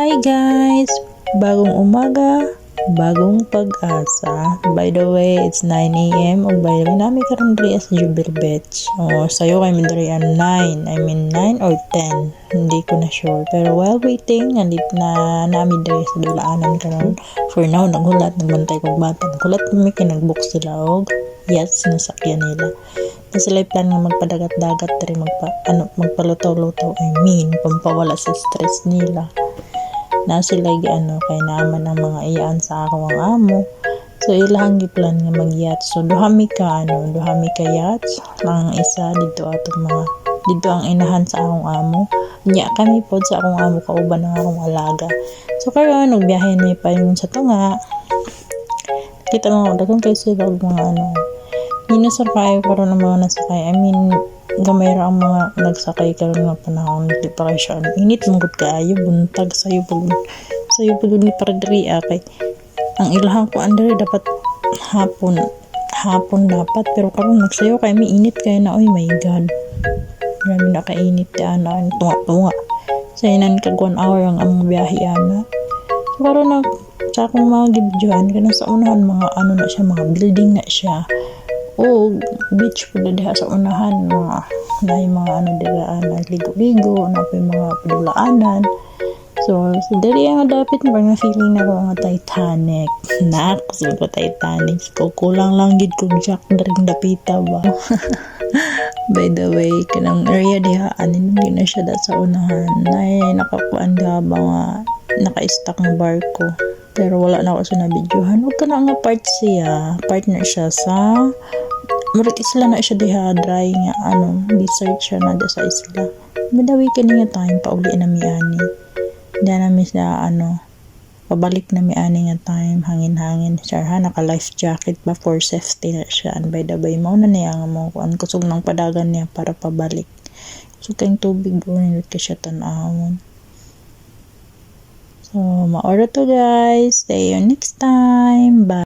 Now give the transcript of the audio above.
Hi guys! Bagong umaga, bagong pag-asa. By the way, it's 9am. O by the way, namin karon diri sa Jubil Beach. O, sayo kay diri ang 9. I mean 9 or 10. Hindi ko na sure. Pero while waiting, nandit na namin diri sa dulaanan karon. For now, naghulat, nagbantay kong bata. Naghulat kami kinag-book sila og yes, sinasakyan nila. Na sila plan nga magpadagat-dagat diri magpa ano magpalutaw-lutaw I mean pampawala sa stress nila na sila ano kay naman ang mga iyaan sa ako ang amo. So ilang giplan nga magyat so duha mi ka ano duha mi ka yachts ang isa dito atong mga dito ang inahan sa akong amo. Nya kami pod sa akong amo kauban ng akong alaga. So karon nagbiyahe na pa yung sa tunga. Kita mo daghang kay og mga ano Minusor kayo karon ng mga nasakay. I mean, gamay ra ang mga nagsakay karon nga panahon di pa init mong kaayo buntag sayo pag sayo pag ni para diri ah, kay ang ilahang ko andre dapat hapon hapon dapat pero karon nagsayo kay mi init kay na oy my god. Grabe na kainit ya na ang tunga-tunga. Sa inan kag 1 hour ang among biyahe ana. So karon nag sa akong mga gibidyohan kana sa unahan mga ano na siya mga building na siya o beach po diha sa unahan mga na mga ano diha na ligo-ligo na po mga padulaanan. So so diri ang dapat mo nga feeling na ko nga Titanic. Nak so ko Titanic. Ko kulang lang gid kog jack daring dapita ba? By the way kanang area diha anin gyud na siya sa unahan. Nay nakakuan da ba nga naka-stack ng barko. Pero wala na ako sa nabidyohan. Huwag ka na nga part siya. Partner siya sa Murit isla na siya diha dry nga ano research siya na sa isla madawi ka niya time pauli na mi ani da na mi sa ano pabalik na mi ani nga time hangin-hangin siya ha naka life jacket ba for safety na siya and by the way mao na niya nga mo kuan kusog ng padagan niya para pabalik so kayong tubig o ka siya tan-awon So, maora to guys. See you next time. Bye.